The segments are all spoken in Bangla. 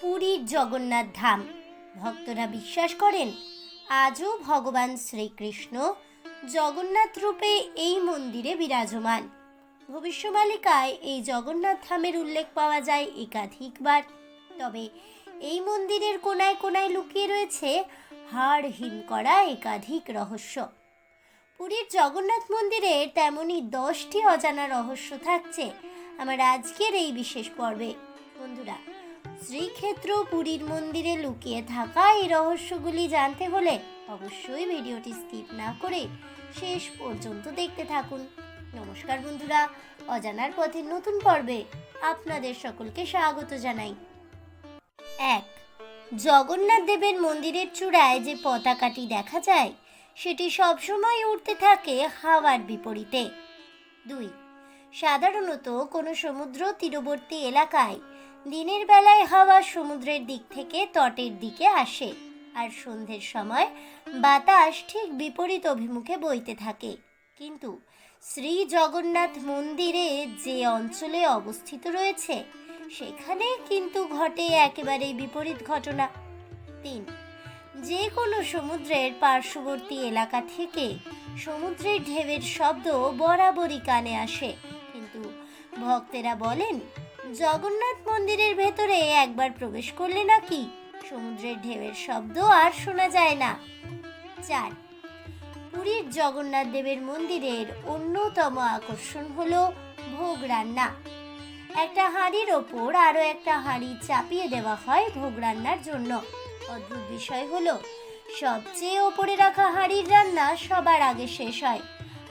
পুরীর জগন্নাথ ধাম। ভক্তরা বিশ্বাস করেন, আজও ভগবান শ্রীকৃষ্ণ জগন্নাথ রূপে এই মন্দিরে বিরাজমান। ভবিষ্যমালিকায় এই জগন্নাথ ধামের উল্লেখ পাওয়া যায় একাধিকবার। তবে এই মন্দিরের কোনায় কোনায় লুকিয়ে রয়েছে হাড় হিম করা একাধিক রহস্য। পুরীর জগন্নাথ মন্দিরের তেমনই দশটি অজানা রহস্য থাকছে। আমার আজকের এই বিশেষ পর্বে। বন্ধুরা শ্রীক্ষেত্র পুরীর মন্দিরে লুকিয়ে থাকা এই রহস্যগুলি জানতে হলে অবশ্যই ভিডিওটি স্কিপ না করে শেষ পর্যন্ত দেখতে থাকুন। নমস্কার বন্ধুরা, অজানার পথে নতুন পর্বে আপনাদের সকলকে স্বাগত জানাই। এক, জগন্নাথ দেবের মন্দিরের চূড়ায় যে পতাকাটি দেখা যায়, সেটি সবসময় উঠতে থাকে হাওয়ার বিপরীতে। দুই সাধারণত কোনো সমুদ্র তীরবর্তী এলাকায় দিনের বেলায় হাওয়া সমুদ্রের দিক থেকে তটের দিকে আসে আর সন্ধ্যের সময় বাতাস ঠিক বিপরীত অভিমুখে বইতে থাকে। কিন্তু শ্রী জগন্নাথ মন্দিরে যে অঞ্চলে অবস্থিত রয়েছে, সেখানে কিন্তু ঘটে একেবারেই বিপরীত ঘটনা। তিন যে কোনো সমুদ্রের পার্শ্ববর্তী এলাকা থেকে সমুদ্রের ঢেউয়ের শব্দ বরাবরই কানে আসে। ভক্তেরা বলেন, জগন্নাথ মন্দিরের ভেতরে একবার প্রবেশ করলে নাকি সমুদ্রের ঢেউয়ের শব্দ আর শোনা যায় না। চার, পুরীর জগন্নাথ দেবের মন্দিরের অন্যতম আকর্ষণ হল ভোগ রান্না। একটা হাঁড়ির ওপর আরও একটা হাঁড়ি চাপিয়ে দেওয়া হয় ভোগ রান্নার জন্য। অদ্ভুত বিষয় হলো, সবচেয়ে ওপরে রাখা হাঁড়ির রান্না সবার আগে শেষ হয়।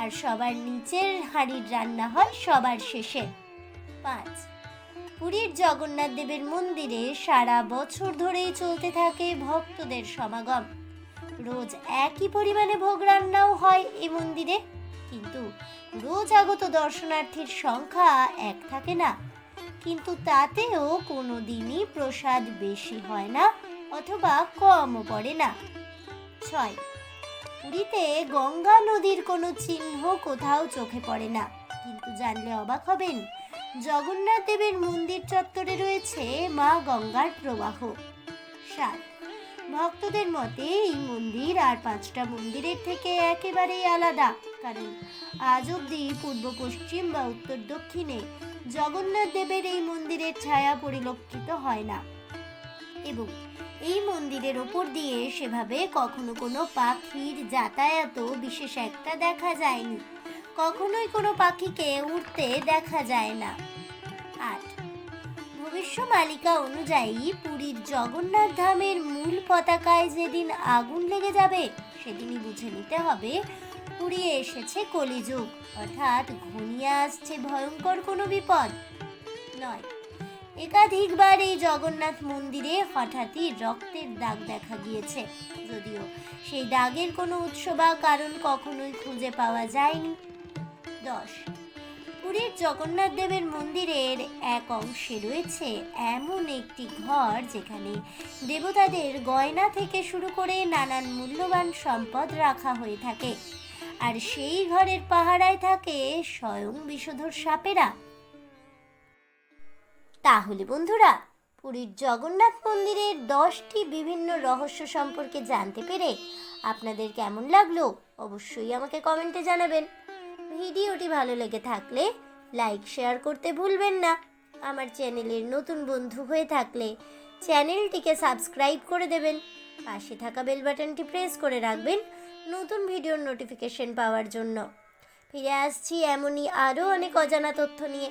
আর সবার নিচের হাঁড়ির রান্না হয় সবার শেষে। পাঁচ, পুরীর জগন্নাথ দেবের মন্দিরে সারা বছর ধরেই চলতে থাকে ভক্তদের সমাগম। রোজ একই পরিমাণে ভোগ রান্নাও হয় এই মন্দিরে, কিন্তু রোজ আগত দর্শনার্থীর সংখ্যা এক থাকে না। কিন্তু তাতেও কোনো দিনই প্রসাদ বেশি হয় না অথবা কমও পড়ে না। ছয় পুরীতে গঙ্গা নদীর কোনো চিহ্ন কোথাও চোখে পড়ে না। কিন্তু জানলে অবাক হবেন, জগন্নাথ দেবের মন্দির চত্বরে রয়েছে মা গঙ্গার প্রবাহ। সাত, ভক্তদের মতে এই মন্দির আর পাঁচটা মন্দিরের থেকে একেবারেই আলাদা। কারণ আজ অব্দি পূর্ব, পশ্চিম বা উত্তর, দক্ষিণে জগন্নাথ দেবের এই মন্দিরের ছায়া পরিলক্ষিত হয় না। এবং এই মন্দিরের ওপর দিয়ে সেভাবে কখনো কোনো পাখির যাতায়াত বিশেষ একটা দেখা যায়নি। কখনোই কোনো পাখিকে উঠতে দেখা যায় না। আট ভবিষ্যমালিকা অনুযায়ী পুরীর জগন্নাথ ধামের মূল পতাকায় যেদিন আগুন লেগে যাবে, সেদিনই বুঝে নিতে হবে পুড়িয়ে এসেছে কলিযুগ। অর্থাৎ ঘনিয়ে আসছে ভয়ঙ্কর কোনো বিপদ। নয়। একাধিকবার এই জগন্নাথ মন্দিরে হঠাৎই রক্তের দাগ দেখা গিয়েছে যদিও সেই দাগের কোনো উৎস বা কারণ কখনোই খুঁজে পাওয়া যায়নি। দশ। পুরীর জগন্নাথ দেবের মন্দিরের এক অংশে রয়েছে এমন একটি ঘর যেখানে দেবতাদের গয়না থেকে শুরু করে নানান মূল্যবান সম্পদ রাখা হয়ে থাকে। আর সেই ঘরের পাহারায় থাকে স্বয়ং বিষধর সাপেরা। তাহলে বন্ধুরা, পুরীর জগন্নাথ মন্দিরের দশটি বিভিন্ন রহস্য সম্পর্কে জানতে পেরে আপনাদের কেমন লাগল অবশ্যই আমাকে কমেন্টে জানাবেন। ভিডিওটি ভালো লেগে থাকলে লাইক, শেয়ার করতে ভুলবেন না। আমার চ্যানেলের নতুন বন্ধু হয়ে থাকলে চ্যানেলটিকে সাবস্ক্রাইব করে দেবেন। পাশে থাকা বেল বাটনটি প্রেস করে রাখবেন নতুন ভিডিওর নোটিফিকেশন পাওয়ার জন্য। ফিরে আসছি এমনই আরও অনেক অজানা তথ্য নিয়ে।